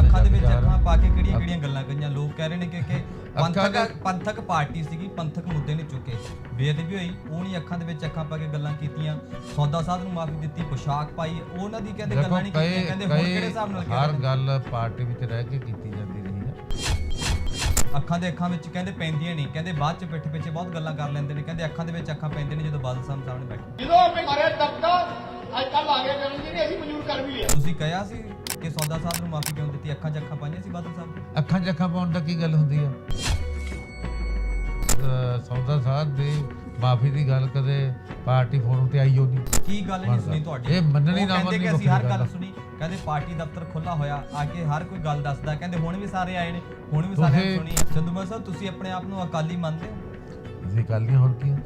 ਅੱਖਾਂ ਦੇ ਵਿੱਚ। ਅੱਖਾਂ ਪਾ ਕੇ ਕਿਹੜੀਆਂ ਕਿਹੜੀਆਂ ਗੱਲਾਂ ਕਹੀਆਂ? ਲੋਕ ਕਹਿ ਰਹੇ ਨੇ ਕਿ ਕਿ ਪੰਥਕ ਪੰਥਕ ਪਾਰਟੀ ਸੀਗੀ ਪੰਥਕ ਮੁੱਦੇ ਨਹੀਂ ਚੁੱਕੇ। ਬੇਅਦਬੀ ਹੋਈ ਉਹ ਨਹੀਂ ਅੱਖਾਂ ਦੇ ਵਿੱਚ ਅੱਖਾਂ ਪਾ ਕੇ ਗੱਲਾਂ ਕੀਤੀਆਂ। ਸੌਦਾ ਸਾਧ ਨੂੰ ਮਾਫੀ ਦਿੱਤੀ ਪੋਸ਼ਾਕ ਪਾਈ ਉਹਨਾਂ ਦੀ ਕਹਿੰਦੇ ਗੱਲਾਂ ਨਹੀਂ ਕੀਤੀਆਂ ਕਹਿੰਦੇ ਹੁਣ ਕਿਹੜੇ ਹਿਸਾਬ ਨਾਲ ਹਰ ਨੇ? ਗੱਲ ਪਾਰਟੀ ਵਿੱਚ ਰਹਿ ਕੇ ਕੀਤੀ ਜਾਂਦੀ ਰਹੀ ਹੈ। ਅੱਖਾਂ ਦੇ ਅੱਖਾਂ ਵਿੱਚ ਕਹਿੰਦੇ ਪੈਂਦੀਆਂ ਨਹੀਂ ਕਹਿੰਦੇ ਬਾਅਦ ਚ ਪਿੱਠ ਪਿੱਛੇ ਬਹੁਤ ਗੱਲਾਂ ਕਰ ਲੈਂਦੇ ਨੇ ਕਹਿੰਦੇ ਅੱਖਾਂ ਦੇ ਵਿੱਚ ਅੱਖਾਂ ਪੈਂਦੀਆਂ ਨੇ ਜਦੋਂ ਬਾਦਲ ਸਾਹਿਬ ਸਾਹਮਣੇ ਬੈਠੇ। ਜਦੋਂ ਮਾਰੇ ਦਬਕਾ ਅੱਜ ਕੱਲ ਆ ਗਿਆ ਕਰਨ ਜੀ ਨੇ ਅਸੀਂ ਮਨਜ਼ੂਰ ਕਰ ਵੀ ਲਿਆ। ਤੁਸੀਂ ਕਿਹਾ ਸੀ ਕਿ ਸੌਦਾ ਸਾਹਿਬ ਨੂੰ ਮਾਫੀ ਕਿਉਂ ਦਿੱਤੀ? ਅੱਖਾਂ 'ਚ ਅੱਖਾਂ ਪਾਈਆਂ ਸੀ ਬਾਦਲ ਸਾਹਿਬ? ਨੇ? ਅੱਖਾਂ 'ਚ ਅੱਖਾਂ ਪਾਉਣ ਦਾ ਕੀ ਗੱਲ ਹੁੰਦੀ ਆ? ਅਹ ਸੌਦਾ ਸਾਹਿਬ ਦੀ ਮਾਫੀ ਦੀ ਗੱਲ ਕਦੇ ਪਾਰਟੀ ਫੋਰਮ ਤੇ ਆਈ ਹੋ ਨਹੀਂ ਕੀ ਗੱਲ ਨਹੀਂ ਸੁਣੀ ਤੁਹਾਡੀ? ਇਹ ਮੰਨਣੀ ਉਹ ਨਾ ਕਹਿੰਦੇ ਮੰਨਣੀ ਕਿ ਅਸੀਂ ਹਰ ਵੱਖਰੀ ਗੱਲ ਗੱਲ ਆ। ਸੁਣੀ। ਕਹਿੰਦੇ ਪਾਰਟੀ ਦਫ਼ਤਰ ਖੁੱਲਾ ਹੋਇਆ ਆ ਕੇ ਹਰ ਕੋਈ ਗੱਲ ਦੱਸਦਾ। ਕਹਿੰਦੇ ਹੁਣ ਵੀ ਸਾਰੇ ਆਏ ਨੇ ਹੁਣ ਵੀ ਸਾਰਿਆਂ ਨੇ ਤੁਸੀਂ- ਸੁਣੀ। ਚੰਦੂਮਾ ਸਾਹਿਬ ਤੁਸੀਂ ਆਪਣੇ ਆਪ ਨੂੰ ਅਕਾਲੀ ਮੰਨਦੇ ਹੋ? ਅਸੀਂ ਗੱਲ ਨਹੀਂ ਹੋਰ ਕੀ ਆ।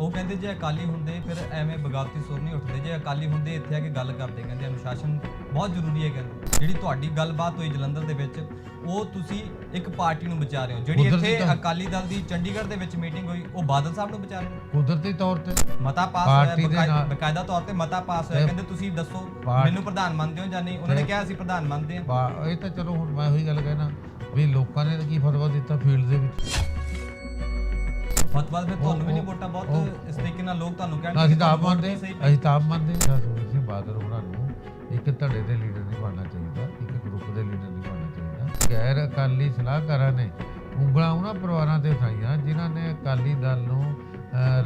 ਉਹ ਕਹਿੰਦੇ ਜੇ ਅਕਾਲੀ ਹੁੰਦੇ ਫਿਰ ਐਵੇਂ ਬਗਾਵਤੀ ਸੁਰ ਨਹੀਂ ਉੱਠਦੇ। ਜੇ ਅਕਾਲੀ ਹੁੰਦੇ ਇੱਥੇ ਆ ਕੇ ਗੱਲ ਕਰਦੇ ਕਹਿੰਦੇ ਅਨੁਸ਼ਾਸਨ ਬਹੁਤ ਜ਼ਰੂਰੀ ਹੈ ਕਹਿੰਦੇ ਜਿਹੜੀ ਤੁਹਾਡੀ ਗੱਲਬਾਤ ਹੋਈ ਜਲੰਧਰ ਦੇ ਵਿੱਚ ਉਹ ਤੁਸੀਂ ਇੱਕ ਪਾਰਟੀ ਨੂੰ ਬਚਾ ਰਹੇ ਹੋ। ਜਿਹੜੀ ਇੱਥੇ ਅਕਾਲੀ ਦਲ ਦੀ ਚੰਡੀਗੜ੍ਹ ਦੇ ਵਿੱਚ ਮੀਟਿੰਗ ਹੋਈ ਉਹ ਬਾਦਲ ਸਾਹਿਬ ਨੂੰ ਬਚਾ ਰਹੇ ਹੋ? ਕੁਦਰਤੀ ਤੌਰ ਤੇ ਮਤਾ ਪਾਸ ਹੋਇਆ ਬਕਾਇਦਾ ਤੌਰ ਤੇ ਮਤਾ ਪਾਸ ਹੋਇਆ। ਕਹਿੰਦੇ ਤੁਸੀਂ ਦੱਸੋ ਮੈਨੂੰ ਪ੍ਰਧਾਨ ਮੰਨਦੇ ਹੋ ਜਾਂ ਨਹੀਂ? ਉਹਨਾਂ ਨੇ ਕਿਹਾ ਅਸੀਂ ਪ੍ਰਧਾਨ ਮੰਨਦੇ ਹਾਂ। ਇਹ ਤਾਂ ਚਲੋ ਹੁਣ ਮੈਂ ਉਹੀ ਗੱਲ ਕਹਿਣਾ ਵੀ ਲੋਕਾਂ ਨੇ ਕੀ ਫਤਵਾ ਦਿੱਤਾ ਫੀਲਡ ਦੇ ਵਿੱਚ? ਫਤਵਾ ਫਿਰ ਤੁਹਾਨੂੰ ਵੀ ਨਹੀਂ ਵੋਟਾਂ ਬਹੁਤ ਇਸ ਤਰੀਕੇ ਨਾਲ ਲੋਕ ਤੁਹਾਨੂੰ ਕਹਿਣਗੇ ਅਸੀਂ ਤਾਂ ਆਪ ਮੰਨਦੇ ਅਸੀਂ ਤਾਂ ਆਪ ਮੰਨਦੇ ਸੁਖਬੀਰ ਸਿੰਘ ਬਾਦਲ ਹੋਰਾਂ ਨੂੰ ਇੱਕ ਧੜੇ ਦੇ ਲੀਡਰ ਨਹੀਂ ਬਣਨਾ ਚਾਹੀਦਾ ਇੱਕ ਗਰੁੱਪ ਦੇ ਲੀਡਰ ਨਹੀਂ ਬਣਨਾ ਚਾਹੀਦਾ। ਗੈਰ ਅਕਾਲੀ ਸਲਾਹਕਾਰਾਂ ਨੇ ਉਂਗਲਾਂ ਉਹਨਾਂ ਪਰਿਵਾਰਾਂ ਤੇ ਉਠਾਈਆਂ ਜਿਨ੍ਹਾਂ ਨੇ ਅਕਾਲੀ ਦਲ ਨੂੰ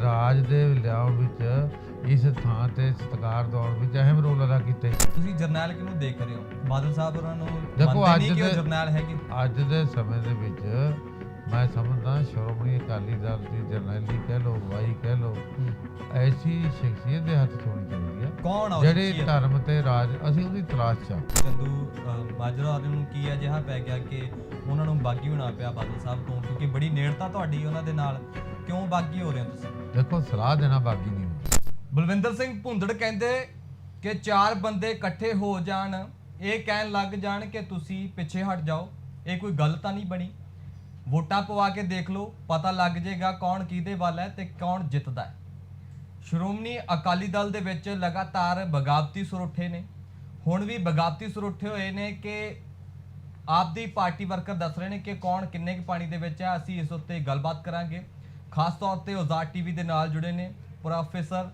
ਰਾਜ ਦੇ ਲਿਆਉਣ ਵਿੱਚ ਇਸ ਥਾਂ ਤੇ ਸਤਿਕਾਰ ਦਿਵਾਉਣ ਵਿੱਚ ਅਹਿਮ ਰੋਲ ਅਦਾ ਕੀਤੇ। ਤੁਸੀਂ ਜਰਨੈਲ ਕਿਹਨੂੰ ਦੇਖ ਰਹੇ ਹੋ? ਬਾਦਲ ਸਾਹਿਬ ਉਹਨਾਂ ਨੂੰ ਦੇਖੋ, ਅੱਜ ਦੇ- ਜਰਨੈਲ ਹੈਗੇ? ਅੱਜ ਦੇ ਸਮੇਂ ਦੇ ਵਿੱਚ ਮੈਂ ਸਮਝਦਾ ਸ਼੍ਰੋਮਣੀ ਅਕਾਲੀ ਦਲ ਦੀ ਜਰਨੈਲੀ ਕਹਿ ਲੋ ਵਾਈ ਕਹਿ ਲੋ ਐਸੀ ਸ਼ਖਸੀਅਤ ਦੇ ਹੱਥ ਹੋਣੀ ਚਾਹੀਦੀ ਹੈ। ਕੌਣ ਆ ਉਹ ਜਿਹੜੇ ਸ਼ਖਸੀਅਤ? ਧਰਮ ਤੇ ਰਾਜ ਅਸੀਂ ਉਹਦੀ ਤਲਾਸ਼ 'ਚ ਚੰਦੂ ਅਹ, ਮਾਜਰਾ ਵਾਲਿਆਂ ਨੂੰ ਕੀ ਅਜਿਹਾ ਪੈ ਗਿਆ ਕਿ ਉਹਨਾਂ ਨੂੰ ਬਾਗੀ ਹੋਣਾ ਪਿਆ ਬਾਦਲ ਸਾਹਿਬ ਤੋਂ? ਕਿਉਂਕਿ ਬੜੀ ਨੇੜਤਾ ਤੁਹਾਡੀ ਉਹਨਾਂ ਦੇ ਨਾਲ। ਕਿਉਂ ਬਾਗੀ ਹੋ ਰਹੇ ਹੋ ਤੁਸੀਂ? ਦੇਖੋ ਸਲਾਹ ਦੇਣਾ ਬਾਗੀ ਨਹੀਂ ਹੁੰਦਾ। ਬਲਵਿੰਦਰ ਸਿੰਘ ਭੁੰਦੜ ਕਹਿੰਦੇ ਕਿ ਚਾਰ ਬੰਦੇ ਇਕੱਠੇ ਹੋ ਜਾਣ ਇਹ ਕਹਿਣ ਲੱਗ ਜਾਣ ਕਿ ਤੁਸੀਂ ਪਿੱਛੇ ਹਟ ਜਾਓ। ਇਹ ਕੋਈ ਗੱਲ ਤਾਂ ਨਹੀਂ ਬਣੀ? ਵੋਟਾਂ ਪਵਾ ਕੇ ਦੇਖ ਲਓ ਪਤਾ ਲੱਗ ਜਾਏਗਾ ਕੌਣ ਕਿਹਦੇ ਵੱਲ ਹੈ ਤੇ ਕੌਣ ਜਿੱਤਦਾ ਹੈ। ਸ਼੍ਰੋਮਣੀ ਅਕਾਲੀ ਦਲ ਦੇ ਵਿੱਚ ਲਗਾਤਾਰ ਬਗਾਵਤੀ ਸੁਰ ਉੱਠੇ ਨੇ। ਹੁਣ ਵੀ ਬਗਾਵਤੀ ਸੁਰ ਉੱਠੇ ਹੋਏ ਨੇ ਕਿ ਆਪ ਦੀ ਪਾਰਟੀ ਵਰਕਰ ਦੱਸ ਰਹੇ ਨੇ ਕਿ ਕੌਣ ਕਿੰਨੇ ਕੁ ਪਾਣੀ ਦੇ ਵਿੱਚ ਹੈ ਅਸੀਂ ਇਸ ਉੱਤੇ ਗੱਲਬਾਤ ਕਰਾਂਗੇ। ਖਾਸ ਤੌਰ ਤੇ ਉਜ਼ਾਰ ਟੀਵੀ ਦੇ ਨਾਲ ਜੁੜੇ ਨੇ ਪ੍ਰੋਫੈਸਰ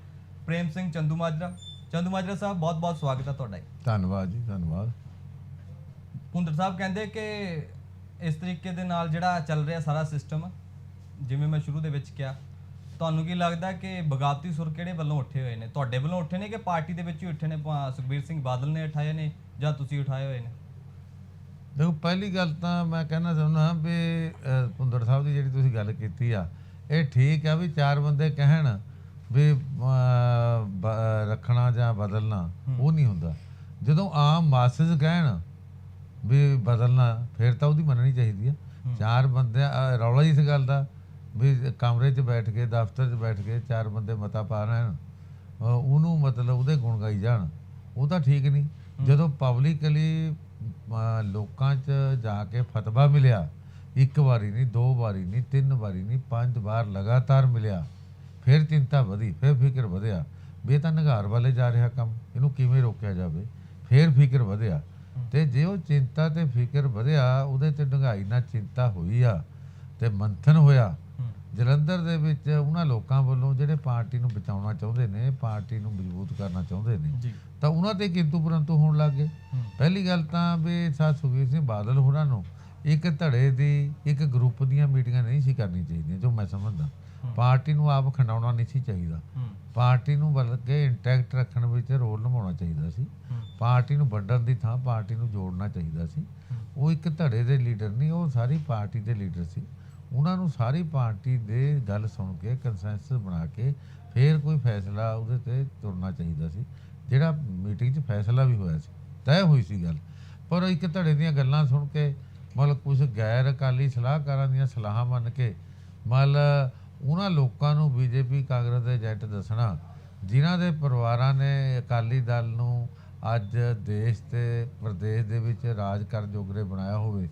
ਪ੍ਰੇਮ ਸਿੰਘ ਚੰਦੂ ਮਾਜਰਾ। ਚੰਦੂ ਮਾਜਰਾ ਸਾਹਿਬ ਬਹੁਤ ਬਹੁਤ ਸਵਾਗਤ ਹੈ ਤੁਹਾਡਾ ਜੀ। ਧੰਨਵਾਦ ਜੀ ਧੰਨਵਾਦ। ਭੁੰਦਰ ਸਾਹਿਬ ਕਹਿੰਦੇ ਕਿ ਇਸ ਤਰੀਕੇ ਦੇ ਨਾਲ ਜਿਹੜਾ ਚੱਲ ਰਿਹਾ ਸਾਰਾ ਸਿਸਟਮ ਜਿਵੇਂ ਮੈਂ ਸ਼ੁਰੂ ਦੇ ਵਿੱਚ ਕਿਹਾ ਤੁਹਾਨੂੰ ਕੀ ਲੱਗਦਾ ਕਿ ਬਗਾਵਤੀ ਸੁਰ ਕਿਹੜੇ ਵੱਲੋਂ ਉੱਠੇ ਹੋਏ ਨੇ? ਤੁਹਾਡੇ ਵੱਲੋਂ ਉੱਠੇ ਨੇ ਕਿ ਪਾਰਟੀ ਦੇ ਵਿੱਚ ਹੀ ਉੱਠੇ ਨੇ ਭਾ- ਸੁਖਬੀਰ ਸਿੰਘ ਬਾਦਲ ਨੇ ਉਠਾਏ ਨੇ ਜਾਂ ਤੁਸੀਂ ਉਠਾਏ ਹੋਏ ਨੇ? ਦੇਖੋ ਪਹਿਲੀ ਗੱਲ ਤਾਂ ਮੈਂ ਕਹਿਣਾ ਚਾਹੁੰਦਾ ਵੀ ਭੁੰਦੜ ਸਾਹਿਬ ਦੀ ਜਿਹੜੀ ਤੁਸੀਂ ਗੱਲ ਕੀਤੀ ਆ ਇਹ ਠੀਕ ਆ ਵੀ ਚਾਰ ਬੰਦੇ ਕਹਿਣ ਵੀ ਰੱਖਣਾ ਜਾਂ ਬਦਲਣਾ ਉਹ ਨਹੀਂ ਹੁੰਦਾ। ਜਦੋਂ ਆਮ ਮਾਸਸ ਕਹਿਣ ਵੀ ਬਦਲਣਾ ਫਿਰ ਤਾਂ ਉਹਦੀ ਮੰਨਣੀ ਚਾਹੀਦੀ ਆ। ਚਾਰ ਬੰਦੇ ਰੌਲਾ ਹੀ ਇਸ ਗੱਲ ਦਾ ਵੀ ਕਮਰੇ 'ਚ ਬੈਠ ਕੇ ਦਫ਼ਤਰ 'ਚ ਬੈਠ ਕੇ ਚਾਰ ਬੰਦੇ ਮਤਾ ਪਾ ਰਹਿਣ। ਅਹ, ਉਹਨੂੰ ਮਤਲਬ ਉਹਦੇ ਗੁਣ ਗਾਈ ਜਾਣ। ਉਹ ਤਾਂ ਠੀਕ ਨਹੀਂ। ਜਦੋਂ ਪਬਲਿਕਲੀ ਲੋਕਾਂ 'ਚ ਜਾ ਕੇ ਫਤਵਾ ਮਿਲਿਆ ਇੱਕ ਵਾਰੀ ਨਹੀਂ ਦੋ ਵਾਰੀ ਨਹੀਂ ਤਿੰਨ ਵਾਰੀ ਨਹੀਂ ਪੰਜ ਵਾਰ ਲਗਾਤਾਰ ਮਿਲਿਆ ਫਿਰ ਚਿੰਤਾ ਵਧੀ ਫਿਰ ਫਿਕਰ ਵਧਿਆ ਵੀ ਤਾਂ ਨਿਗਾਰ ਵਾਲੇ ਜਾ ਰਿਹਾ ਕੰਮ ਇਹਨੂੰ ਕਿਵੇਂ ਰੋਕਿਆ ਜਾਵੇ? ਫਿਰ ਫਿਕਰ ਵਧਿਆ। ਤੇ ਜੇ ਉਹ ਚਿੰਤਾ ਤੇ ਫਿਕਰ ਵਧਿਆ ਉਹਦੇ ਤੇ ਡੰਗਾਈ ਨਾਲ ਚਿੰਤਾ ਹੋਈ ਆ ਤੇ ਮੰਥਨ ਹੋਇਆ। ਜਲੰਧਰ ਦੇ ਵਿੱਚ ਉਹਨਾਂ ਲੋਕਾਂ ਵੱਲੋਂ ਜਿਹੜੇ ਪਾਰਟੀ ਨੂੰ ਬਚਾਉਣਾ ਚਾਹੁੰਦੇ ਨੇ ਪਾਰਟੀ ਨੂੰ ਮਜ਼ਬੂਤ ਕਰਨਾ ਚਾਹੁੰਦੇ ਨੇ ਤਾਂ ਉਹਨਾਂ ਤੇ ਕਿੰਤੂ ਪਰੰਤੂ ਹੋਣ ਲੱਗ ਗਏ। ਪਹਿਲੀ ਗੱਲ ਤਾਂ ਵੀ ਸਾ ਸੁਖਬੀਰ ਸਿੰਘ ਬਾਦਲ ਹੋਰਾਂ ਨੂੰ ਇੱਕ ਧੜੇ ਦੀ ਇੱਕ ਗਰੁੱਪ ਦੀਆਂ ਮੀਟਿੰਗਾਂ ਨਹੀਂ ਸੀ ਕਰਨੀ ਚਾਹੀਦੀਆਂ ਜੋ ਮੈਂ ਸਮਝਦਾ। ਪਾਰਟੀ ਨੂੰ ਆਪ ਖੰਡਾਉਣਾ ਨਹੀਂ ਸੀ ਚਾਹੀਦਾ। ਪਾਰਟੀ ਨੂੰ ਬਲਕਿ ਇੰਟੈਕਟ ਰੱਖਣ ਵਿੱਚ ਰੋਲ ਨਿਭਾਉਣਾ ਚਾਹੀਦਾ ਸੀ। ਪਾਰਟੀ ਨੂੰ ਵੰਡਣ ਦੀ ਥਾਂ ਪਾਰਟੀ ਨੂੰ ਜੋੜਨਾ ਚਾਹੀਦਾ ਸੀ। ਉਹ ਇੱਕ ਧੜੇ ਦੇ ਲੀਡਰ ਨਹੀਂ ਉਹ ਸਾਰੀ ਪਾਰਟੀ ਦੇ ਲੀਡਰ ਸੀ। ਉਹਨਾਂ ਨੂੰ ਸਾਰੀ ਪਾਰਟੀ ਦੇ ਗੱਲ ਸੁਣ ਕੇ ਕੰਸੈਂਸਸ ਬਣਾ ਕੇ ਫਿਰ ਕੋਈ ਫੈਸਲਾ ਉਹਦੇ ਤੇ ਤੁਰਨਾ ਚਾਹੀਦਾ ਸੀ। ਜਿਹੜਾ ਮੀਟਿੰਗ 'ਚ ਫੈਸਲਾ ਵੀ ਹੋਇਆ ਸੀ ਤੈਅ ਹੋਈ ਸੀ ਗੱਲ। ਪਰ ਇੱਕ ਧੜੇ ਦੀਆਂ ਗੱਲਾਂ ਸੁਣ ਕੇ ਮਤਲਬ ਕੁਝ ਗੈਰ ਅਕਾਲੀ ਸਲਾਹਕਾਰਾਂ ਦੀਆਂ ਸਲਾਹਾਂ ਮੰਨ ਕੇ ਮਤਲਬ ਉਹਨਾਂ ਲੋਕਾਂ ਨੂੰ ਬੀਜੇਪੀ ਕਾਂਗਰਸ ਦੇ ਏਜੰਟ ਦੱਸਣਾ ਜਿਨ੍ਹਾਂ ਦੇ ਪਰਿਵਾਰਾਂ ਨੇ ਅਕਾਲੀ ਦਲ ਨੂੰ ਅੱਜ ਦੇਸ਼ ਤੇ ਪ੍ਰਦੇਸ਼ ਦੇ ਵਿੱਚ ਰਾਜ ਕਰਨ ਜੋਗਰੇ ਬਣਾਇਆ ਹੋਵੇ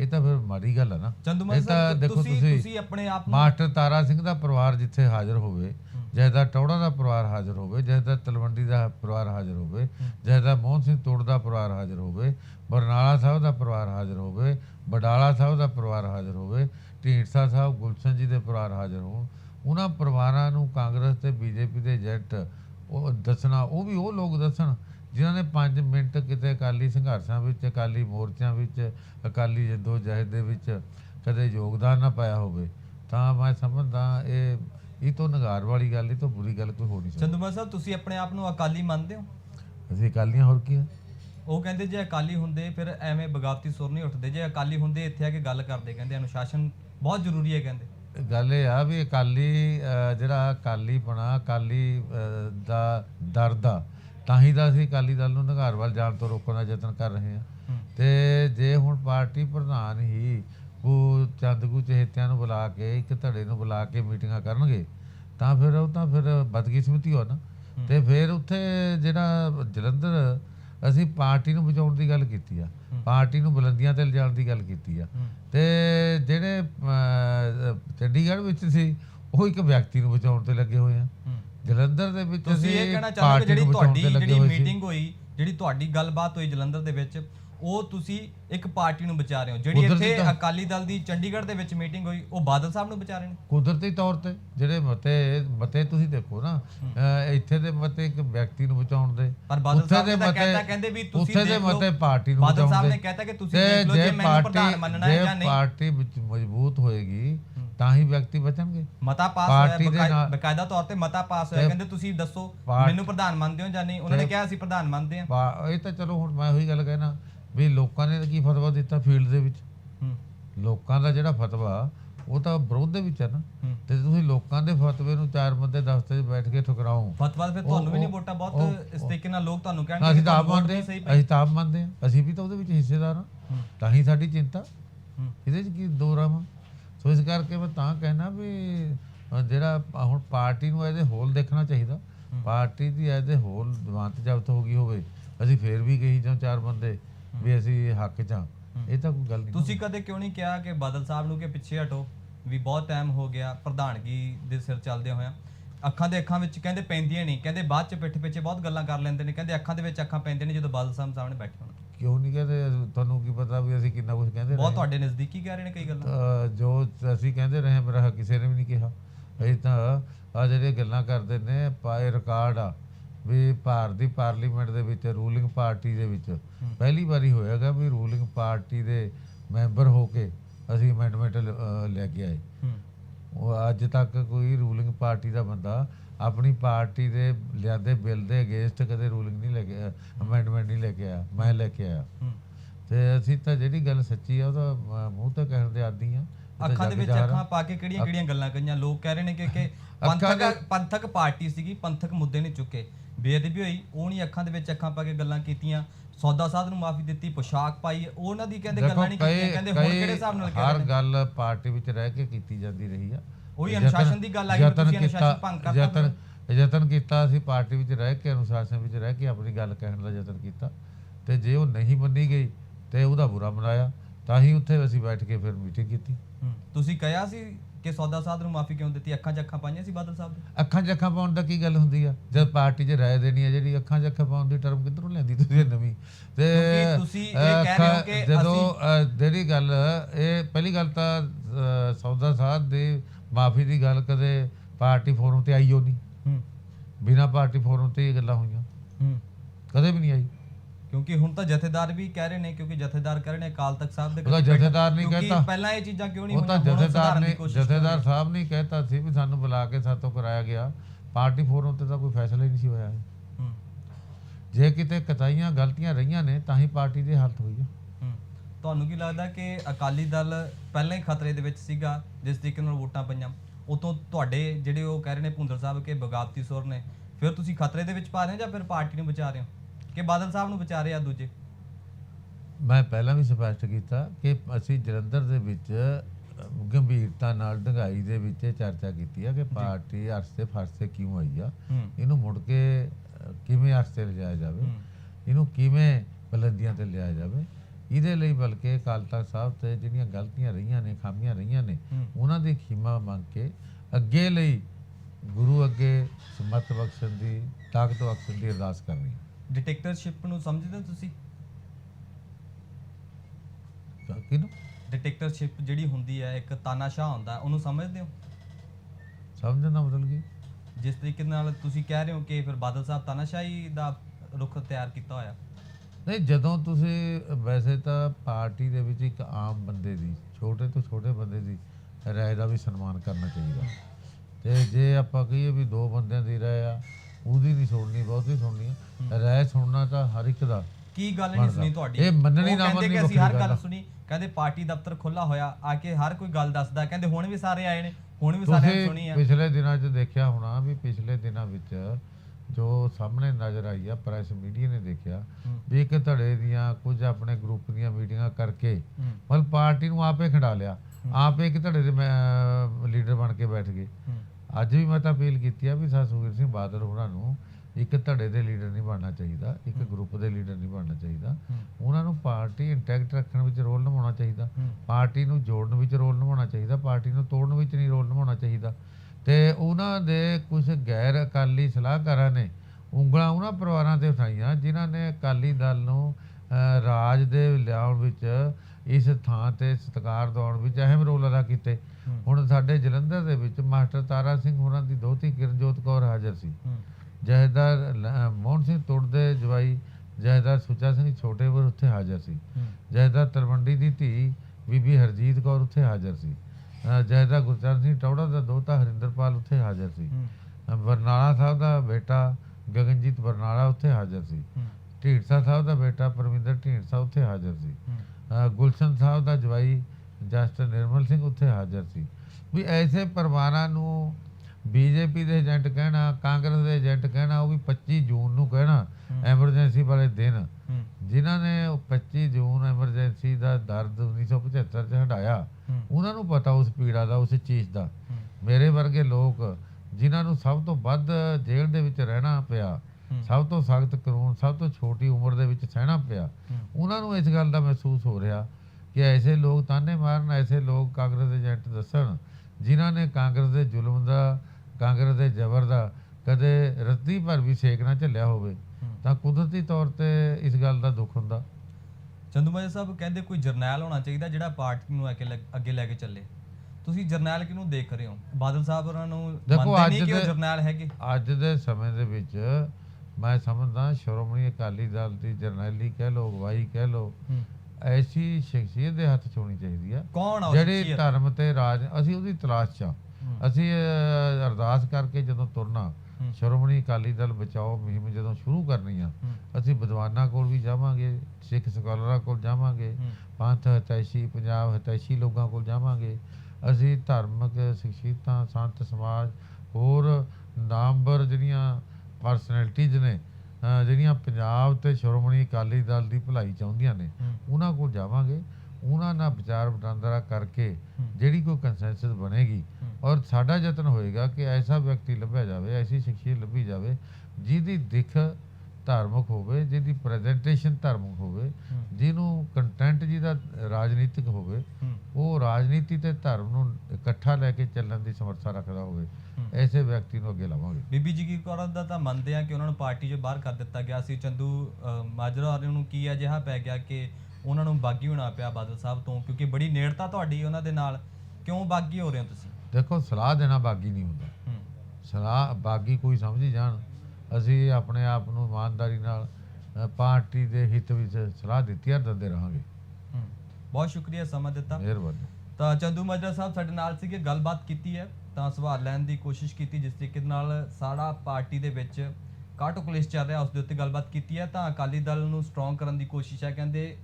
ਇਹ ਤਾਂ ਫਿਰ ਮਾੜੀ ਗੱਲ ਆ ਨਾ। ਇਹ ਤਾਂ ਸਾਹਿਬ ਦੇਖੋ ਤੁਸੀਂ ਤੁਸੀਂ ਤੁਸੀਂ ਆਪਣੇ ਆਪ ਨੂੰ ਮਾਸਟਰ ਤਾਰਾ ਸਿੰਘ ਦਾ ਪਰਿਵਾਰ ਜਿੱਥੇ ਹਾਜ਼ਰ ਹੋਵੇ ਜੈਦਾ ਟੌੜਾ ਦਾ ਪਰਿਵਾਰ ਹਾਜ਼ਰ ਹੋਵੇ ਜੈਦਾ ਤਲਵੰਡੀ ਦਾ ਪਰਿਵਾਰ ਹਾਜ਼ਰ ਹੋਵੇ ਜੈਦਾ ਮੋਹਨ ਸਿੰਘ ਤੋੜ ਦਾ ਪਰਿਵਾਰ ਹਾਜ਼ਰ ਹੋਵੇ, ਬਰਨਾਲਾ ਸਾਹਿਬ ਦਾ ਪਰਿਵਾਰ ਹਾਜ਼ਰ ਹੋਵੇ, ਬਡਾਲਾ ਸਾਹਿਬ ਦਾ ਪਰਿਵਾਰ ਹਾਜ਼ਰ ਹੋਵੇ, ਢੀਂਡਸਾ ਸਾਹਿਬ, ਗੁਲਸ਼ਨ ਜੀ ਦੇ ਪਰਿਵਾਰ ਹਾਜ਼ਰ ਹੋਣ, ਉਹਨਾਂ ਪਰਿਵਾਰਾਂ ਨੂੰ ਕਾਂਗਰਸ ਤੇ ਬੀਜੇਪੀ ਦੇ ਏਜੰਟ ਉਹ ਦੱਸਣਾ, ਉਹ ਵੀ ਉਹ ਲੋਕ ਦੱਸਣ, ਜਿਨ੍ਹਾਂ ਨੇ 5 ਮਿੰਟ ਕਿਤੇ ਅਕਾਲੀ ਸੰਘਰਸ਼ਾਂ ਵਿੱਚ, ਅਕਾਲੀ ਮੋਰਚਿਆਂ ਵਿੱਚ, ਅਕਾਲੀ ਜਦੋ ਜਹਿਦ ਦੇ ਵਿੱਚ ਕਦੇ ਯੋਗਦਾਨ ਨਾ ਪਾਇਆ ਹੋਵੇ, ਤਾਂ ਮੈਂ ਸਮਝਦਾ ਇਹ ਇਹ ਤੋਂ ਨਗਾਰ ਵਾਲੀ ਗੱਲ ਇਹ ਤੋਂ ਬੁਰੀ ਗੱਲ ਕੋਈ ਹੋ ਨਹੀਂ ਸਕਦੀ ਚੰਦੂਮਾ ਸਾਹਿਬ ਤੁਸੀਂ ਆਪਣੇ ਆਪ ਨੂੰ ਅਕਾਲੀ ਮੰਨਦੇ ਹੋ? ਅਸੀਂ ਅਕਾਲੀਆਂ ਹੋਰ ਕੀ ਆ? ਉਹ ਕਹਿੰਦੇ ਜੇ ਅਕਾਲੀ ਹੁੰਦੇ ਫਿਰ ਐਵੇਂ ਬਗਾਵਤੀ ਸੁਰ ਨਹੀਂ ਉੱਠਦੇ। ਜੇ ਅਕਾਲੀ ਹੁੰਦੇ ਇੱਥੇ ਆ ਕੇ ਗੱਲ ਕਰਦੇ ਕਹਿੰਦੇ ਅਨੁਸ਼ਾਸਨ ਬਹੁਤ ਜ਼ਰੂਰੀ ਹੈ ਕਹਿੰਦੇ। ਗੱਲ ਇਹ ਆ ਵੀ ਅਕਾਲੀ ਜਿਹੜਾ ਅਕਾਲੀ ਪਣਾ ਅਕਾਲੀ ਦਾ ਦਰਦ ਆ ਤਾਂ ਹੀ ਤਾਂ ਅਸੀਂ ਅਕਾਲੀ ਦਲ ਨੂੰ ਨਗਾਰ ਵੱਲ ਜਾਣ ਤੋਂ ਰੋਕਣ ਦਾ ਯਤਨ ਕਰ ਰਹੇ ਹੂੰ। ਤੇ ਜੇ ਹੁਣ ਪਾਰਟੀ ਪ੍ਰਧਾਨ ਹੀ ਉਹ ਚੰਦਗੂ ਚਹੇਤਿਆਂ ਨੂੰ ਬੁਲਾ ਕੇ ਇੱਕ ਧੜੇ ਨੂੰ ਬੁਲਾ ਕੇ ਮੀਟਿੰਗਾਂ ਕਰਨਗੇ ਤਾਂ ਫਿਰ ਉਹ ਤਾਂ ਫਿਰ ਬਦਕਿਸਮਤੀ ਹੋ ਨਾ। ਤੇ ਫਿਰ ਉੱਥੇ ਜਿਹੜਾ ਜਲੰਧਰ ਅਸੀਂ ਪਾਰਟੀ ਨੂੰ ਬਚਾਉਣ ਦੀ ਗੱਲ ਕੀਤੀ ਆ। ਪਾਰਟੀ ਨੂੰ ਬੁਲੰਦੀਆਂ ਤੇ ਲਿਜਾਣ ਦੀ ਗੱਲ ਕੀਤੀ ਆ। ਤੇ ਜਿਹੜੇ ਚੰਡੀਗੜ੍ਹ ਵਿੱਚ ਸੀ ਉਹ ਇੱਕ ਵਿਅਕਤੀ ਨੂੰ ਬਚਾਉਣ ਤੇ ਲੱਗੇ ਹੋਏ ਆ। ਜਲੰਧਰ ਦੇ ਵਿੱਚ ਤੁਸੀਂ ਇਹ ਅਸੀਂ ਕਹਿਣਾ ਚਾਹੁੰਦੇ ਜਿਹੜੀ ਤੁਹਾਡੀ ਜਿਹੜੀ ਮੀਟਿੰਗ ਹੋਈ ਜਿਹੜੀ ਤੁਹਾਡੀ ਗੱਲਬਾਤ ਹੋਈ ਜਲੰਧਰ ਦੇ ਵਿੱਚ ਉਹ ਤੁਸੀਂ ਇੱਕ ਪਾਰਟੀ ਨੂੰ ਬਚਾ ਰਹੇ ਹੋ। ਜਿਹੜੀ ਕੁਦਰਤੀ ਇੱਥੇ ਅਕਾਲੀ ਦਲ ਦੀ ਚੰਡੀਗੜ੍ਹ ਦੇ ਵਿੱਚ ਮੀਟਿੰਗ ਹੋਈ ਉਹ ਬਾਦਲ ਸਾਹਿਬ ਨੂੰ ਬਚਾ ਰਹੇ ਨੇ। ਕੁਦਰਤੀ ਤੌਰ ਤੇ ਜਿਹੜੇ ਮਤੇ ਮਤੇ ਤੁਸੀਂ ਦੇਖੋ ਨਾ ਅਹ, ਇੱਥੇ ਦੇ ਮਤੇ ਇੱਕ ਵਿਅਕਤੀ ਨੂੰ ਬਚਾਉਣ ਦੇ ਪਰ ਬਾਦਲ ਉੱਥੇ ਸਾਹਿਬ ਦੇ ਨੇ ਤਾਂ ਮਤੇ- ਕਹਿਤਾ ਕਹਿੰਦੇ ਵੀ ਤੁਸੀਂ ਉੱਥੇ ਦੇ ਦੇਖ ਲਓ, ਮਤੇ ਪਾਰਟੀ ਨੂੰ ਬਾਦਲ ਬਚਾਉਣ ਸਾਹਿਬ ਦੇ। ਨੇ ਕਹਿਤਾ ਕਿ ਤੁਸੀਂ ਤੇ ਦੇਖ ਲਓ ਜੇ ਮੈਨੂੰ ਪ੍ਰਧਾਨ ਮੰਨਣਾ ਹੈ ਜੇ ਜਾਂ ਨਹੀਂ। ਪਾਰਟੀ ਵਿੱਚ ਮਜ਼ਬੂਤ ਹੋਏਗੀ ਤਾਂ ਹੀ ਵਿਅਕਤੀ ਬਚਣਗੇ। ਮਤਾ ਪਾਸ ਹੋਇਆ ਬਕਾਇਦਾ ਤੌਰ ਤੇ ਮਤਾ ਪਾਸ ਹੋਇਆ। ਕਹਿੰਦੇ ਤੁਸੀਂ ਦੱਸੋ ਮੈਨੂੰ ਪ੍ਰਧਾਨ ਮੰਨਦੇ ਹੋ ਜਾਂ ਨਹੀਂ? ਉਹਨਾਂ ਨੇ ਕਿਹਾ ਅਸੀਂ ਪ੍ਰਧਾਨ ਮੰਨਦੇ ਹਾਂ। ਪਾ- ਇਹ ਤਾਂ ਚਲੋ ਹੁਣ ਮੈਂ ਉਹੀ ਗੱਲ ਕਹਿਣਾ ਵੀ ਲੋਕਾਂ ਨੇ ਕੀ ਫਤਵਾ ਦਿੱਤਾ ਫੀਲਡ ਦੇ ਵਿੱਚ? ਲੋਕਾਂ ਦਾ ਜਿਹੜਾ ਫਤਵਾ ਉਹ ਤਾਂ ਵਿਰੋਧ ਦੇ ਵਿੱਚ ਹੈ ਨਾ। ਤੇ ਤੁਸੀਂ ਲੋਕਾਂ ਦੇ ਫਤਵੇ ਨੂੰ ਚਾਰ ਬੰਦੇ ਦਫ਼ਤਰ 'ਚ ਬੈਠ ਕੇ ਠੁਕਰਾਓ। ਫਤਵਾ ਫਿਰ ਤੁਹਾਨੂੰ ਵੀ ਨਹੀਂ ਵੋਟਾਂ ਬਹੁਤ ਇਸ ਤਰੀਕੇ ਨਾਲ ਲੋਕ ਤੁਹਾਨੂੰ ਕਹਿਣਗੇ ਅਸੀਂ ਤਾਂ ਮੰਨਦੇ ਅਸੀਂ ਤਾਂ ਮੰਨਦੇ ਅਸੀਂ ਵੀ ਤਾਂ ਉਹਦੇ ਵਿੱਚ ਹਿੱਸੇਦਾਰ ਹਾਂ। ਤਾਂ ਹੀ ਸਾਡੀ ਚਿੰਤਾ। ਇਹਦੇ 'ਚ ਕੀ ਦੋ ਰਾਵਾਂ? ਸੋ ਇਸ ਕਰਕੇ ਮੈਂ ਤਾਂ ਕਹਿਣਾ ਵੀ ਅ, ਜਿਹੜਾ ਹੁਣ ਪਾਰਟੀ ਨੂੰ ਇਹਦੇ ਹੋਲ ਦੇਖਣਾ ਚਾਹੀਦਾ। ਪਾਰਟੀ ਦੀ ਇਹਦੇ ਹੋਲ ਦਿਵਾਂਤ ਜ਼ਬਤ ਹੋ ਗਈ ਹੋਵੇ ਅਸੀਂ ਫੇਰ ਵੀ ਕਹੀ ਜਾਂ ਚਾਰ ਬੰਦੇ ਵੀ ਅਸੀਂ ਹੱਕ 'ਚ ਇਹ ਤਾਂ ਕੋਈ ਗੱਲ ਨਹੀਂ। ਤੁਸੀਂ ਕਦੇ ਕਿਉਂ ਨਹੀਂ ਕਿਹਾ ਕਿ ਬਾਦਲ ਸਾਹਿਬ ਨੂੰ ਕਿ ਪਿੱਛੇ ਹਟੋ? ਵੀ ਬਹੁਤ ਟਾਈਮ ਹੋ ਗਿਆ ਪ੍ਰਧਾਨਗੀ ਦੇ ਸਿਰ ਚੱਲਦੇ ਹੋਇਆ। ਅੱਖਾਂ ਦੇ ਅੱਖਾਂ ਵਿੱਚ ਕਹਿੰਦੇ ਪੈਂਦੀਆਂ ਨਹੀਂ ਕਹਿੰਦੇ ਬਾਅਦ ਚ ਪਿੱਠ ਪਿੱਛੇ ਬਹੁਤ ਗੱਲਾਂ ਕਰ ਲੈਂਦੇ ਨੇ ਕਹਿੰਦੇ ਅੱਖਾਂ ਦੇ ਵਿੱਚ ਅੱਖਾਂ ਪੈਂਦੀਆਂ ਨੇ ਜਦੋਂ ਬਾਦਲ ਸਾਹਿਬ ਸਾਹਮਣੇ ਬੈਠੇ ਹੋਣ। ਕਿਉਂ ਨਹੀਂ ਕਹਿੰਦੇ? ਤੁਹਾਨੂੰ ਕੀ ਪਤਾ ਵੀ ਅਸੀਂ ਕਿੰਨਾ ਕੁਝ ਕਹਿੰਦੇ ਬਹੁਤ ਤੁਹਾਡੇ ਨਜ਼ਦੀਕੀ ਕਹਿ ਰਹੇ ਨੇ ਕਈ ਗੱਲਾਂ। ਜੋ ਅਸੀਂ ਕਹਿੰਦੇ ਰਹੇ ਮੇਰਾ ਕਿਸੇ ਨੇ ਵੀ ਨਹੀਂ ਕਿਹਾ। ਅਸੀਂ ਤਾਂ ਆ ਜਿਹੜੇ ਗੱਲਾਂ ਕਰਦੇ ਨੇ ਪਾਏ ਰਿਕਾਰਡ ਆ ਵੀ ਭਾਰਤ ਦੀ ਪਾਰਲੀਮੈਂਟ ਦੇ ਵਿੱਚ ਰੂਲਿੰਗ ਪਾਰਟੀ ਦੇ ਵਿੱਚ ਪਹਿਲੀ ਵਾਰੀ ਹੋਇਆਗਾ ਵੀ ਰੂਲਿੰਗ ਪਾਰਟੀ ਦੇ ਮੈਂਬਰ ਹੋ ਕੇ ਅਸੀਂ ਅਮੈਂਡਮੈਂਟ ਲੈ ਕੇ ਆਏ। ਉਹ ਅੱਜ ਤੱਕ ਕੋਈ ਰੂਲਿੰਗ ਪਾਰਟੀ ਦਾ ਬੰਦਾ ਆਪਣੀ ਪਾਰਟੀ ਦੇ ਲਿਆਂਦੇ ਬਿੱਲ ਦੇ ਅਗੇਂਸਟ ਕਦੇ ਰੂਲਿੰਗ ਨਹੀਂ ਲੈ ਕੇ ਅਮੈਂਡਮੈਂਟ ਨਹੀਂ ਲੈ ਕੇ ਆਇਆ ਮੈਂ ਲੈ ਕੇ ਆਇਆ। ਤੇ ਅਸੀਂ ਤਾਂ ਜਿਹੜੀ ਗੱਲ ਸੱਚੀ ਆ ਉਹਦਾ ਮੂੰਹ ਤੇ ਕਹਿਣ ਦੇ ਆਦੀ ਆ ਅੱਖਾਂ ਦੇ ਵਿੱਚ ਅੱਖਾਂ ਪਾ ਕੇ ਕਿਹੜੀਆਂ ਕਿਹੜੀਆਂ ਗੱਲਾਂ ਕਹੀਆਂ ਲੋਕ ਕਹਿ ਰਹੇ ਨੇ ਕਿ ਕਿ ਪੰਥਕ ਪੰਥਕ ਪਾਰਟੀ ਸੀਗੀ ਪੰਥਕ ਮੁੱਦੇ ਨਹੀਂ ਚੁੱਕੇ। ਬੇਅਦਬੀ ਹੋਈ ਉਹ ਨਹੀਂ ਅੱਖਾਂ ਦੇ ਵਿੱਚ ਅੱਖਾਂ ਪਾ ਕੇ ਗੱਲਾਂ ਕੀਤੀਆਂ। ਸੌਦਾ ਸਾਧ ਨੂੰ ਮਾਫੀ ਦਿੱਤੀ ਪੋਸ਼ਾਕ ਪਾਈ ਉਹ ਉਹਨਾਂ ਦੀ ਕਹਿੰਦੇ ਗੱਲਾਂ ਨਹੀਂ ਕੀਤੀਆਂ ਕਹਿੰਦੇ ਹੁਣ ਕਿਹੜੇ ਹਿਸਾਬ ਨਾਲ ਕਹਿ ਰਹੇ ਹਰ ਗੱਲ ਪਾਰਟੀ ਵਿੱਚ ਰਹਿ ਕੇ ਕੀਤੀ ਜਾਂਦੀ ਰਹੀ ਆ। ਉਹੀ ਅਨੁਸ਼ਾਸਨ ਦੀ ਗੱਲ ਆ ਗਈ ਤੁਸੀਂ ਅਨੁਸ਼ਾਸਨ ਭੰਗ ਕਰਤਾ ਯਤਨ ਯਤਨ ਕੀਤਾ ਅਸੀਂ ਪਾਰਟੀ ਵਿੱਚ ਰਹਿ ਕੇ ਅਨੁਸ਼ਾਸਨ ਵਿੱਚ ਰਹਿ ਕੇ ਆਪਣੀ ਗੱਲ ਕਹਿਣ ਦਾ ਯਤਨ ਕੀਤਾ। ਤੇ ਜੇ ਉਹ ਨਹੀਂ ਮੰਨੀ ਗਈ ਤੇ ਉਹਦਾ ਬੁਰਾ ਮਨਾਇਆ ਤਾਂ ਹੀ ਉੱਥੇ ਅਸੀਂ ਬੈਠ ਕੇ ਫਿਰ ਮੀਟਿੰਗ ਕੀਤੀ। ਤੁਸੀਂ ਕਿਹਾ ਸੀ ਕਿ ਸੌਦਾ ਸਾਧ ਨੂੰ ਮਾਫੀ ਕਿਉਂ ਦਿੱਤੀ? ਅੱਖਾਂ 'ਚ ਅੱਖਾਂ ਪਾਈਆਂ ਸੀ ਬਾਦਲ ਸਾਹਿਬ ਦੇ? ਅੱਖਾਂ 'ਚ ਅੱਖਾਂ ਪਾਉਣ ਦਾ ਕੀ ਗੱਲ ਹੁੰਦੀ ਆ? ਜਦ ਪਾਰਟੀ 'ਚ ਰਾਏ ਦੇਣੀ ਆ ਜਿਹੜੀ ਅੱਖਾਂ 'ਚ ਅੱਖਾਂ ਪਾਉਣ ਦੀ ਟਰਮ ਕਿੱਧਰੋਂ ਲੈਂਦੀ ਤੁਸੀਂ ਨਵੀਂ? ਤੇ ਤੁਸੀਂ ਇਹ ਕਹਿ ਰਹੇ ਹੋ ਕਿ ਜਦੋਂ ਜਿਹੜੀ ਗੱਲ ਇਹ ਪਹਿਲੀ ਗੱਲ ਤਾਂ ਸੌਦਾ ਸਾਹਿਬ ਦੀ ਮਾਫੀ ਦੀ ਗੱਲ ਕਦੇ ਪਾਰਟੀ ਫੋਰਮ ਤੇ ਆਈ ਹੋ ਨਹੀਂ। ਹੂੰ। ਬਿਨਾ ਪਾਰਟੀ ਫੋਰਮ ਤੇ ਇਹ ਗੱਲਾਂ ਹੋਈਆਂ। ਹੂੰ। ਕਦੇ ਵੀ ਨਹੀਂ ਆਈ। ਕਿਉਂਕਿ ਹੁਣ ਤਾਂ ਜਥੇਦਾਰ ਵੀ ਕਹਿ ਰਹੇ ਨੇ ਕਿਉਂਕਿ ਜਥੇਦਾਰ ਕਹਿ ਰਹੇ ਨੇ ਅਕਾਲ ਤਖਤ ਸਾਹਿਬ ਦੇ ਉਹਦਾ ਜਥੇਦਾਰ ਨਹੀਂ ਕਹਿਤਾ। ਪਹਿਲਾਂ ਇਹ ਚੀਜ਼ਾਂ ਕਿਉਂ ਨਹੀਂ ਉਹ ਤਾਂ ਜਥੇਦਾਰ ਨੇ ਜਥੇਦਾਰ ਸਾਹਿਬ ਨੇ ਕਹਿਤਾ ਸੀ ਵੀ ਸਾਨੂੰ ਬੁਲਾ ਕੇ ਸਾਤੋਂ ਕਰਾਇਆ ਗਿਆ। ਪਾਰਟੀ ਫੋਰਮ ਤੇ ਤਾਂ ਕੋਈ ਫੈਸਲਾ ਹੀ ਨਹੀਂ ਸੀ ਹੋਇਆ। ਹੂੰ। ਜੇ ਕਿਤੇ ਕਤਾਈਆਂ ਗਲਤੀਆਂ ਰਹੀਆਂ ਨੇ ਤਾਂ ਹੀ ਪਾਰਟੀ ਦੀ ਹਾਲਤ ਹੋਈ ਹੂੰ ਤੁਹਾਨੂੰ ਕੀ ਲੱਗਦਾ ਕਿ ਅਕਾਲੀ ਦਲ ਪਹਿਲਾਂ ਹੀ ਖਤਰੇ ਦੇ ਵਿੱਚ ਸੀਗਾ ਜਿਸ ਤਰੀਕੇ ਨਾਲ ਵੋਟਾਂ ਪਈਆਂ? ਉਤੋਂ ਤੁਹਾਡੇ ਜਿਹੜੇ ਉਹ ਕਹਿ ਰਹੇ ਨੇ ਭੁੰਦਰ ਸਾਹਿਬ ਕਿ ਬਗਾਵਤੀ ਸੁਰ ਨੇ ਫਿਰ ਤੁਸੀਂ ਖਤਰੇ ਦੇ ਵਿੱਚ ਪਾ ਰਹੇ ਹੋ ਜਾਂ ਫਿਰ ਪਾਰਟੀ ਨੂੰ ਬਚਾ ਰਹੇ ਹੋ? ਕਿ ਬਾਦਲ ਸਾਹਿਬ ਨੂੰ ਬਚਾ ਰਹੇ ਆ ਦੂਜੇ? ਮੈਂ ਪਹਿਲਾਂ ਵੀ ਸਪਸ਼ਟ ਕੀਤਾ ਕਿ ਅਸੀਂ ਜਲੰਧਰ ਦੇ ਵਿੱਚ ਗੰਭੀਰਤਾ ਨਾਲ ਡੰਗਾਈ ਦੇ ਵਿੱਚ ਚਰਚਾ ਕੀਤੀ ਆ ਕਿ ਪਾਰਟੀ ਅਰਸੇ ਫਰਸੇ ਕਿਉਂ ਆਈ ਆ? ਇਹਨੂੰ ਮੁੜ ਕੇ ਕਿਵੇਂ ਅਰਸੇ ਲਿਜਾਇਆ ਜਾਵੇ? ਇਹਨੂੰ ਕਿਵੇਂ ਬੁਲੰਦੀਆਂ ਤੇ ਲਿਆਇਆ ਜਾਵੇ? ਇਹਦੇ ਲਈ ਬਲਕਿ ਅਕਾਲ ਤਖਤ ਸਾਹਿਬ ਤੇ ਜਿਹੜੀਆਂ ਗਲਤੀਆਂ ਰਹੀਆਂ ਨੇ ਖਾਮੀਆਂ ਰਹੀਆਂ ਨੇ। ਉਹਨਾਂ ਦੀ ਖਿਮਾ ਮੰਗ ਕੇ ਅੱਗੇ ਲਈ ਗੁਰੂ ਅੱਗੇ ਸਮਤ ਬਖਸ਼ਣ ਦੀ ਤਾਕਤ ਬਖਸ਼ਣ ਦੀ ਅਰਦਾਸ ਕਰਨੀ ਡਿਟੈਕਟਰਸ਼ਿਪ ਨੂੰ ਸਮਝਦੇ ਹੋ ਤੁਸੀਂ? ਕਿਹਨੂੰ? ਡਿਟੈਕਟਰਸ਼ਿਪ ਜਿਹੜੀ ਹੁੰਦੀ ਹੈ ਇੱਕ ਤਾਨਾਸ਼ਾਹ ਹੁੰਦਾ ਉਹਨੂੰ ਸਮਝਦੇ ਹੋ? ਸਮਝਣ ਦਾ ਮਤਲਬ ਕੀ? ਜਿਸ ਤਰੀਕੇ ਨਾਲ ਤੁਸੀਂ ਕਹਿ ਰਹੇ ਹੋ ਕਿ ਫਿਰ ਬਾਦਲ ਸਾਹਿਬ ਤਾਨਾਸ਼ਾਹੀ ਦਾ ਰੁਖ ਤਿਆਰ ਕੀਤਾ ਹੋਇਆ। ਨਹੀਂ ਜਦੋਂ ਤੁਸੀਂ ਵੈਸੇ ਤਾਂ ਪਾਰਟੀ ਦੇ ਵਿੱਚ ਇੱਕ ਆਮ ਬੰਦੇ ਦੀ ਛੋਟੇ ਤੋਂ ਛੋਟੇ ਬੰਦੇ ਦੀ ਰਾਏ ਦਾ ਵੀ ਸਨਮਾਨ ਕਰਨਾ ਚਾਹੀਦਾ ਤੇ ਜੇ ਆਪਾਂ ਕਹੀਏ ਵੀ ਦੋ ਬੰਦਿਆਂ ਦੀ ਰਾਏ ਆ ਉਹਦੀ ਨਹੀਂ ਸੁਣਨੀ ਬਹੁਤੀ ਸੁਣਨੀ ਆ ਰਾਏ ਸੁਣਨਾ ਤਾਂ ਹਰ ਇੱਕ ਦਾ ਕੀ ਗੱਲ ਨਹੀਂ। ਸੁਣੀ ਤੁਹਾਡੀ ਇਹ ਮੰਨਣੀ ਉਹ ਨਾ ਕਹਿੰਦੇ ਮੰਨਣੀ ਕਿ ਅਸੀਂ ਵੱਖਰੀ ਹਰ ਗੱਲ ਗੱਲ ਆ। ਸੁਣੀ ਕਹਿੰਦੇ ਪਾਰਟੀ ਦਫ਼ਤਰ ਖੁੱਲਾ ਹੋਇਆ ਆ ਕੇ ਹਰ ਕੋਈ ਗੱਲ ਦੱਸਦਾ ਕਹਿੰਦੇ ਹੁਣ ਵੀ ਸਾਰੇ ਆਏ ਨੇ ਹੁਣ ਵੀ ਸਾਰਿਆਂ ਨੇ ਸੁਣੀ ਆ ਪਿਛਲੇ ਦਿਨਾਂ 'ਚ ਦੇਖਿਆ ਹੋਣਾ ਵੀ ਪਿਛਲੇ ਦਿਨਾਂ ਵਿੱਚ ਜੋ ਸਾਹਮਣੇ ਨਜ਼ਰ ਆਈ ਆ ਪ੍ਰੈਸ ਮੀਡੀਆ ਨੇ ਦੇਖਿਆ। ਵੀ ਇੱਕ ਧੜੇ ਦੀਆਂ ਕੁਝ ਆਪਣੇ ਗਰੁੱਪ ਦੀਆਂ ਮੀਟਿੰਗਾਂ ਕਰਕੇ ਮਤਲਬ ਪਾਰਟੀ ਨੂੰ ਆਪੇ ਖੜਾ ਲਿਆ। ਆਪੇ ਇੱਕ ਧੜੇ ਦੇ ਲੀਡਰ ਬਣ ਕੇ ਬੈਠ ਗਏ। ਅੱਜ ਵੀ ਮੈਂ ਤਾਂ ਅਪੀਲ ਕੀਤੀ ਆ ਵੀ ਸਰ ਸੁਖਬੀਰ ਸਿੰਘ ਬਾਦਲ ਹੋਰਾਂ ਨੂੰ ਇੱਕ ਧੜੇ ਦੇ ਲੀਡਰ ਨਹੀਂ ਬਣਨਾ ਚਾਹੀਦਾ ਇੱਕ ਗਰੁੱਪ ਦੇ ਲੀਡਰ ਨਹੀਂ ਬਣਨਾ ਚਾਹੀਦਾ। ਉਹਨਾਂ ਨੂੰ ਪਾਰਟੀ ਇੰਟੈਕਟ ਰੱਖਣ ਵਿੱਚ ਰੋਲ ਨਿਭਾਉਣਾ ਚਾਹੀਦਾ। ਪਾਰਟੀ ਨੂੰ ਜੋੜਨ ਵਿੱਚ ਰੋਲ ਨਿਭਾਉਣਾ ਚਾਹੀਦਾ ਪਾਰਟੀ ਨੂੰ ਤੋੜਨ ਵਿੱਚ ਨਹੀਂ ਰੋਲ ਨਿਭਾਉਣਾ ਚਾਹੀਦਾ। ਤੇ ਉਹਨਾਂ ਦੇ ਕੁਝ ਗੈਰ ਅਕਾਲੀ ਸਲਾਹਕਾਰਾਂ ਨੇ ਉਂਗਲਾਂ ਉਹਨਾਂ ਪਰਿਵਾਰਾਂ ਤੇ ਉਠਾਈਆਂ ਜਿਨ੍ਹਾਂ ਨੇ ਅਕਾਲੀ ਦਲ ਨੂੰ ਰਾਜ ਦੇ ਲਿਆਉਣ ਵਿੱਚ ਇਸ ਥਾਂ ਤੇ ਸਤਿਕਾਰ ਦਿਵਾਉਣ ਵਿੱਚ ਅਹਿਮ ਰੋਲ ਅਦਾ ਕੀਤੇ। ਹੁਣ ਸਾਡੇ ਜਲੰਧਰ ਦੇ ਵਿੱਚ ਮਾਸਟਰ ਤਾਰਾ ਸਿੰਘ ਹੋਰਾਂ ਦੀ ਦੋਤੀ ਕਿਰਨਜੋਤ ਕੌਰ ਹਾਜ਼ਰ ਸੀ। ਜਹੇਦਾਰ ਮੋਹਨ ਸਿੰਘ ਤੁੜ ਦੇ ਜਵਾਈ ਜਹੇਦਾਰ ਸੁੱਚਾ ਸਿੰਘ ਛੋਟੇਵਰ ਉੱਥੇ ਹਾਜ਼ਰ ਸੀ। ਜਹੇਦਾਰ ਤਲਵੰਡੀ ਦੀ ਧੀ ਬੀਬੀ ਹਰਜੀਤ ਕੌਰ ਉੱਥੇ ਹਾਜ਼ਰ ਸੀ। ਜਹੇਦਾਰ ਗੁਰਚਰਨ ਸਿੰਘ ਟੌੜਾ ਦਾ ਦੋਤਾ ਹਰਿੰਦਰਪਾਲ ਉੱਥੇ ਹਾਜ਼ਰ ਸੀ। ਬਰਨਾਲਾ ਸਾਹਿਬ ਦਾ ਬੇਟਾ ਗਗਨਜੀਤ ਬਰਨਾਲਾ ਉੱਥੇ ਹਾਜ਼ਰ ਸੀ। ਢੀਂਡਸਾ ਸਾਹਿਬ ਦਾ ਬੇਟਾ ਪਰਮਿੰਦਰ ਢੀਂਡਸਾ ਉੱਥੇ ਹਾਜ਼ਰ ਸੀ। ਗੁਲਸ਼ਨ ਸਾਹਿਬ ਦਾ ਜਵਾਈ ਜਸਟ ਨਿਰਮਲ ਸਿੰਘ ਉੱਥੇ ਹਾਜ਼ਰ ਸੀ। ਵੀ ਐਸੇ ਪਰਿਵਾਰਾਂ ਨੂੰ ਬੀਜੇਪੀ ਦੇ ਏਜੰਟ ਕਹਿਣਾ ਕਾਂਗਰਸ ਦੇ ਏਜੰਟ ਕਹਿਣਾ ਉਹ ਵੀ 25 ਜੂਨ ਨੂੰ ਕਹਿਣਾ। ਐਮਰਜੈਂਸੀ ਵਾਲੇ ਦਿਨ। ਜਿਨ੍ਹਾਂ ਨੇ ਉਹ 25 ਜੂਨ ਐਮਰਜੈਂਸੀ ਦਾ ਦਰਦ 1975 ਚ ਹਟਾਇਆ ਉਹਨਾਂ ਨੂੰ ਪਤਾ ਉਸ ਪੀੜਾ ਦਾ ਉਸ ਚੀਜ਼ ਦਾ। ਮੇਰੇ ਵਰਗੇ ਲੋਕ ਜਿਨ੍ਹਾਂ ਨੂੰ ਸਭ ਤੋਂ ਵੱਧ ਜੇਲ੍ਹ ਦੇ ਵਿੱਚ ਰਹਿਣਾ ਪਿਆ ਸਭ ਤੋਂ ਸਖਤ ਕਾਨੂੰਨ ਸਭ ਤੋਂ ਛੋਟੀ ਉਮਰ ਦੇ ਵਿੱਚ ਸਹਿਣਾ ਪਿਆ ਉਹਨਾਂ ਨੂੰ ਇਸ ਗੱਲ ਦਾ ਮਹਿਸੂਸ ਹੋ ਰਿਹਾ ਕਿ ਐਸੇ ਲੋਕ ਤਾਨੇ ਮਾਰਨ ਐਸੇ ਲੋਕ ਕਾਂਗਰਸ ਦੇ ਏਜੰਟ ਦੱਸਣ ਜਿਨ੍ਹਾਂ ਨੇ ਕਾਂਗਰਸ ਦੇ ਜ਼ੁਲਮ ਦਾ ਕਾਂਗਰਸ ਦੇ ਜ਼ਬਰ ਦਾ ਕਦੇ ਰੱਤੀ ਭਰ ਵੀ ਸੇਕ ਨਾ ਝੱਲਿਆ ਹੋਵੇ। ਤਾਂ ਕੁਦਰਤੀ ਤੌਰ ਤੇ ਇਸ ਗੱਲ ਦਾ ਦੁੱਖ ਹੁੰਦਾ। ਚੰਦੂ ਮਾਜਰਾ ਸਾਹਿਬ ਕਹਿੰਦੇ ਕੋਈ ਜਰਨੈਲ ਹੋਣਾ ਚਾਹੀਦਾ ਜਿਹੜਾ ਪਾਰਟੀ ਨੂੰ ਅੱਗੇ ਲੈ- ਅੱਗੇ ਲੈ ਕੇ ਚੱਲੇ। ਤੁਸੀਂ ਜਰਨੈਲ ਕਿਹਨੂੰ ਦੇਖ ਰਹੇ ਹੋ? ਬਾਦਲ ਸਾਹਿਬ ਉਹਨਾਂ ਨੂੰ ਦੇਖੋ, ਮੰਨਦੇ ਨਹੀਂ ਅੱਜ ਕਿ ਉਹ ਦੇ- ਜਰਨੈਲ ਹੈਗੇ? ਅੱਜ ਦੇ ਸਮੇਂ ਦੇ ਵਿੱਚ ਮੈਂ ਸਮਝਦਾ ਸ਼੍ਰੋਮਣੀ ਅਕਾਲੀ ਦਲ ਦੀ ਜਰਨੈਲੀ ਕਹਿ ਲੋ ਅਗਵਾਈ ਕਹਿ ਲੋ ਐਸੀ ਸ਼ਖਸੀਅਤ ਦੇ ਹੱਥ 'ਚ ਹੋਣੀ ਚਾਹੀਦੀ ਆ। ਕੌਣ ਆ ਉਹ ਜਿਹੜੀ ਸ਼ਖਸੀਅਤ? ਧਰਮ ਤੇ ਰਾਜ ਅਸੀਂ ਉਹਦੀ ਤਲਾਸ਼ 'ਚ ਆ। ਹੂੰ, ਅਸੀਂ ਅਹ, ਅਰਦਾਸ ਕਰਕੇ ਜਦੋਂ ਤੁਰਨਾ ਸ਼੍ਰੋਮਣੀ ਅਕਾਲੀ ਦਲ ਬਚਾਓ ਮੁਹਿੰਮ ਜਦੋਂ ਸ਼ੁਰੂ ਕਰਨੀ ਆ ਅਸੀਂ ਵਿਦਵਾਨਾਂ ਕੋਲ ਵੀ ਜਾਵਾਂਗੇ ਸਿੱਖ ਸਕਾਲਰਾਂ ਕੋਲ ਜਾਵਾਂਗੇ ਪੰਥ ਹਤੈਸ਼ੀ ਪੰਜਾਬ ਹਤੈਸ਼ੀ ਲੋਕਾਂ ਕੋਲ ਜਾਵਾਂਗੇ। ਅਸੀਂ ਧਾਰਮਿਕ ਸ਼ਖਸੀਅਤਾਂ ਸੰਤ ਸਮਾਜ ਹੋਰ ਨਾਮਵਰ ਜਿਹੜੀਆਂ ਪਰਸਨੈਲਿਟੀਜ਼ ਨੇ ਜਿਹੜੀਆਂ ਪੰਜਾਬ ਤੇ ਸ਼੍ਰੋਮਣੀ ਅਕਾਲੀ ਦਲ ਦੀ ਭਲਾਈ ਚਾਹੁੰਦੀਆਂ ਨੇ ਉਹਨਾਂ ਕੋਲ ਜਾਵਾਂਗੇ। ਉਹਨਾਂ ਨਾਲ ਵਿਚਾਰ ਵਟਾਂਦਰਾ ਕਰਕੇ ਜਿਹੜੀ ਕੋਈ ਕੰਸੈਂਸਸ ਬਣੇਗੀ ਔਰ ਸਾਡਾ ਯਤਨ ਹੋਏਗਾ ਕਿ ਐਸਾ ਵਿਅਕਤੀ ਲੱਭਿਆ ਜਾਵੇ ਐਸੀ ਸ਼ਖਸੀਅਤ ਲੱਭੀ ਜਾਵੇ ਜਿਹਦੀ ਦਿੱਖ ਧਾਰਮਿਕ ਹੋਵੇ ਜਿਹਦੀ ਪ੍ਰੈਜੈਂਟੇਸ਼ਨ ਧਾਰਮਿਕ ਹੋਵੇ ਜਿਹਨੂੰ ਕੰਟੈਂਟ ਜਿਹਦਾ ਰਾਜਨੀਤਿਕ ਹੋਵੇ ਉਹ ਰਾਜਨੀਤੀ ਤੇ ਧਰਮ ਨੂੰ ਇਕੱਠਾ ਲੈ ਕੇ ਚੱਲਣ ਦੀ ਸਮਰੱਥਾ ਰੱਖਦਾ ਹੋਵੇ। ਐਸੇ ਵਿਅਕਤੀ ਨੂੰ ਅੱਗੇ ਲਾਵਾਂਗੇ। ਬੀਬੀ ਜੀ ਕੀ ਕੌਰ ਦਾ ਤਾਂ ਮੰਨਦੇ ਆ ਕਿ ਉਹਨਾਂ ਨੂੰ ਪਾਰਟੀ 'ਚੋਂ ਬਾਹਰ ਕਰ ਦਿੱਤਾ ਗਿਆ ਸੀ। ਚੰਦੂ ਮਾਜਰਾ ਵਾਲਿਆਂ ਨੂੰ ਕੀ ਅਜਿਹਾ ਪੈ ਗਿਆ ਕਿ ਉਹਨਾਂ ਨੂੰ ਬਾਗੀ ਹੋਣਾ ਪਿਆ ਬਾਦਲ ਸਾਹਿਬ ਤੋਂ? ਕਿਉਂਕਿ ਬੜੀ ਨੇੜਤਾ ਤੁਹਾਡੀ ਉਹਨਾਂ ਦੇ ਨਾਲ। ਕਿਉਂ ਬਾਗੀ ਹੋ ਰਹੇ ਹੋ ਤੁਸੀਂ? ਦੇਖੋ ਸਲਾਹ ਦੇਣਾ ਬਾਗੀ ਨਹੀਂ ਹੁੰਦਾ। ਸਲਾਹ ਬਾਗੀ ਕੋਈ ਸਮਝੀ ਜਾਣ। ਅਸੀਂ ਆਪਣੇ ਆਪ ਨੂੰ ਇਮਾਨਦਾਰੀ ਨਾਲ ਪਾਰਟੀ ਦੇ ਹਿੱਤ ਵਿੱਚ ਸਲਾਹ ਦਿੱਤੀ ਆ ਦਿੰਦੇ ਰਹਾਂਗੇ। ਬਹੁਤ ਸ਼ੁਕਰੀਆ ਸਮਾਂ ਦਿੱਤਾ। ਮਿਹਰਬਾਨੀ। ਤਾਂ ਚੰਦੂ ਮਾਜਰਾ ਸਾਹਿਬ ਸਾਡੇ ਨਾਲ ਸੀਗੇ ਗੱਲਬਾਤ ਕੀਤੀ ਹੈ। ਤਾਂ ਸਵਾਲ ਲੈਣ ਦੀ ਕੋਸ਼ਿਸ਼ ਕੀਤੀ ਜਿਸ ਤਰੀਕੇ ਨਾਲ ਸਾਰਾ ਪਾਰਟੀ ਦੇ ਵਿੱਚ ਕਾਟੋ ਕਲੇਸ਼ ਚੱਲ ਰਿਹਾ ਉਸ ਦੇ ਉੱਤੇ ਗੱਲਬਾਤ ਕੀਤੀ ਹੈ। ਤਾਂ ਅਕਾਲੀ ਦਲ ਨੂੰ ਸਟਰੋਂਗ ਕਰਨ ਦੀ ਕੋਸ਼ਿਸ਼ ਹੈ ਕਹਿੰਦੇ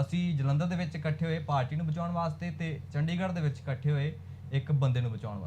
ਅਸੀਂ ਜਲੰਧਰ ਦੇ ਵਿੱਚ ਇਕੱਠੇ ਹੋਏ ਪਾਰਟੀ ਨੂੰ ਬਚਾਉਣ ਵਾਸਤੇ ਤੇ ਚੰਡੀਗੜ੍ਹ ਦੇ ਵਿੱਚ ਇਕੱਠੇ ਹੋਏ। ਇੱਕ ਬੰਦੇ ਨੂੰ ਬਚਾਉਣ ਵਾਸਤੇ।